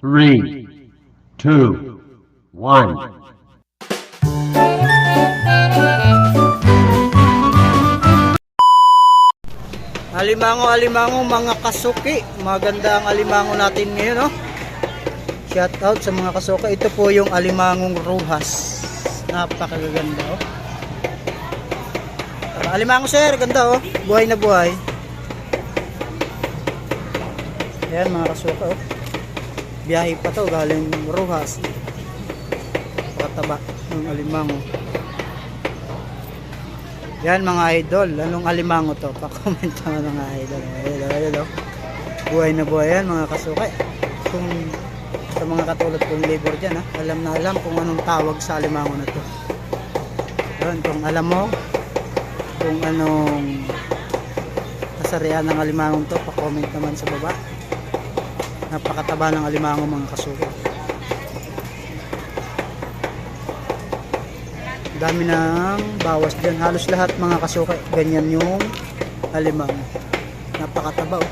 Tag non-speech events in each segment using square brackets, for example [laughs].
three, two, one. Alimango, alimango, mga kasuki. Maganda ang alimango natin ngayon, no? Shout out sa mga kasuki. Ito po yung alimangong ruhas. Napakaganda, oh. Alimango, sir. Ganda, oh. Buhay na buhay. Ayan, mga kasuki, oh. Biyahe pa to, galing ruhas. Pakataba ng alimango. Yan mga idol, anong alimango to? Pa-comment [laughs] naman mga idol. Ayun, oh. Buhay na buhay yan mga kasukay. Kung sa mga katulad kong labor dyan, ha, alam na alam kung anong tawag sa alimango na to. Yun, kung alam mo, kung anong kasarian ng alimangong to, pa-comment naman sa baba. Napakataba ng alimango mga kasukay. dami ng bawas dyan. Halos lahat mga kasuka ganyan yung alimang napakataba oh.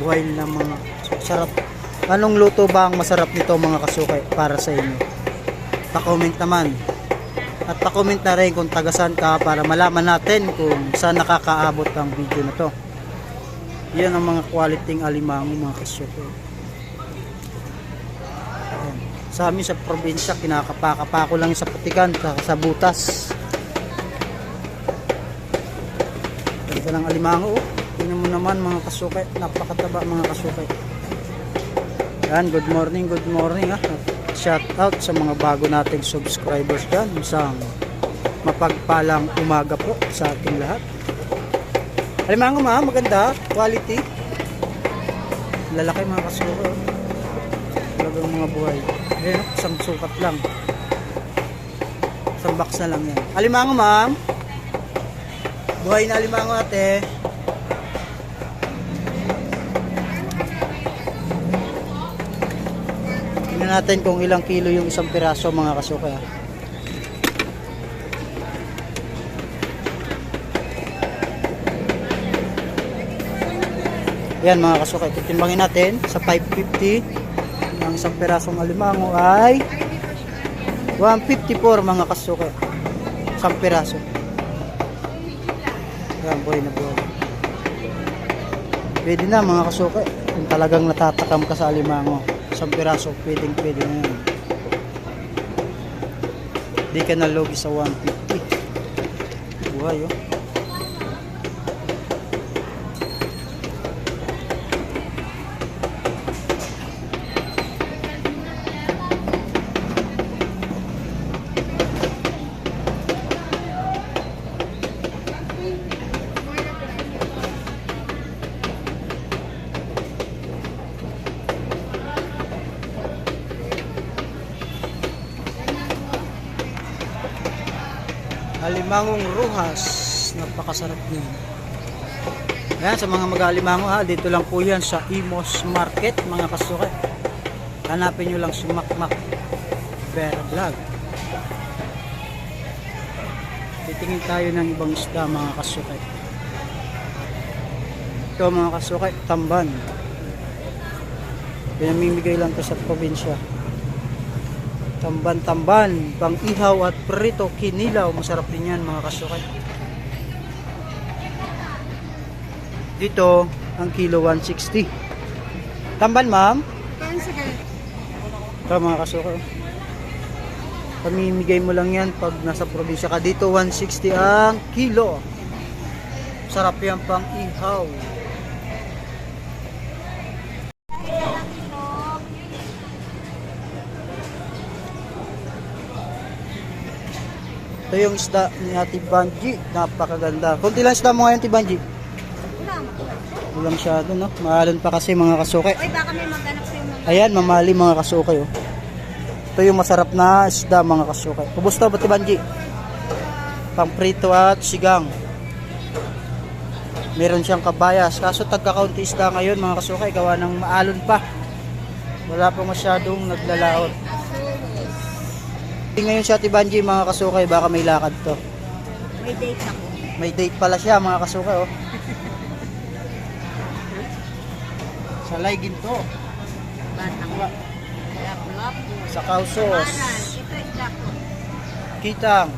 buhay na mga sarap. Anong luto ba ang masarap nito mga kasuka para sa inyo? Pa-comment naman. At pa-comment na rin kung tagasan ka para malaman natin kung saan nakakaabot ang video na to yan ang mga quality alimango mga kasuka sa amin sa probinsya kinakapakapa ko lang sa putikan sa, sa butas. Ganda ng alimango oh. tingnan mo naman mga kasukay napakataba mga kasukay yan good morning good morning ha shout out sa mga bago nating subscribers dyan. Isang mapagpalang umaga po sa ating lahat alimango ma maganda quality lalaki mga kasukay oh. talagang mga buhay Ayan, isang sukat lang. Isang box na lang yan. Alimango, ma'am. Buhay na alimango ate. Tingnan natin kung ilang kilo yung isang piraso mga kasuka. Yan mga kasuka, titimbangin natin sa 550 ang isang pirasong alimango ay 154 mga kasuke isang piraso yan buhay na buhay. Pwede na mga kasuke kung talagang natatakam ka sa alimango isang piraso pwedeng pwede na yan di ka nalugi sa 150 buhay oh Alimangong Ruhas. Napakasarap niyan. Yan, sa mga mag-alimango ha, dito lang po yan sa Imos Market, mga kasuke. Hanapin nyo lang si Makmak Vera Vlog. Titingin tayo ng ibang isda, mga kasuke. Ito mga kasuke, tamban. Pinamimigay lang to sa probinsya. Tamban-tamban, pang ihaw at prito, kinilaw. Masarap din yan mga kasukay. Dito, ang kilo 160. Tamban ma'am? Ito mga kasukay. Pamimigay mo lang yan pag nasa probinsya ka. Dito 160 ang kilo. Sarap yan pang Ito yung isda ni Ate Banji. Napakaganda. Kunti lang isda mo ngayon, Ate Banji. Wala masyado, no? Mahalon pa kasi mga kasuke. Ay, baka may maghanap sa'yo mga... Ayan, mamali mga kasuke, oh. Ito yung masarap na isda, mga kasuke. Kubusta ba, Ate Banji? Pamprito at sigang. Meron siyang kabayas. Kaso tagka-kaunti isda ngayon, mga kasuke. Gawa ng maalon pa. Wala pa masyadong naglalaot. Ngayon si Ate Banji, mga kasukay, baka may lakad to. May date ako. May date pala siya, mga kasukay, oh. [laughs] Sa Salay ginto. Batang lap-lap. Sa kausos. Kitang.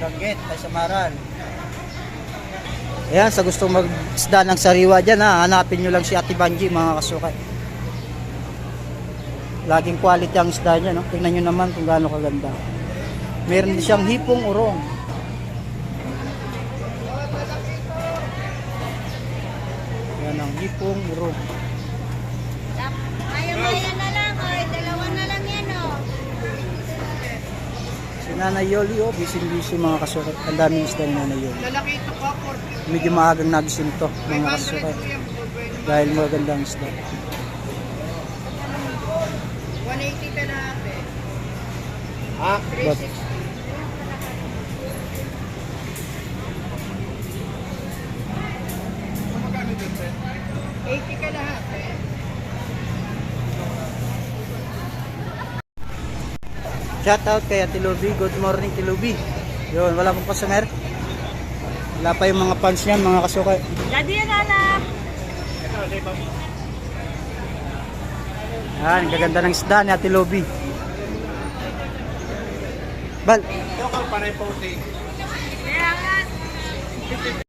Langgit, ay samaran. Ayan, sa gusto mag-isda ng sariwa dyan ha, hanapin nyo lang si Ate Banji mga kasukay. Laging quality ang isda niya, no? Tingnan nyo naman kung gaano kaganda. Meron din siyang hipong urong. Yan ang hipong urong. Maya-maya na lang, oy. Dalawa na lang yan, oh. Si Nanay Yoli, oh, busy-busy mga kasukay. Ang daming isda ni Nanay Yoli. Medyo maagang nagising to, mga kasukay. Dahil magandang isda. 180 ka na ate. But, Magkano dun, sir? 80 ka na ate. shout out kay Ate Luby. Good morning, Ate Luby. Yun, wala pong customer. Wala pa yung mga fans niyan, mga kasukay. Ladi yan, anak. Yan, gaganda ng isda ni Ate Luby. Bal, Local panay nga.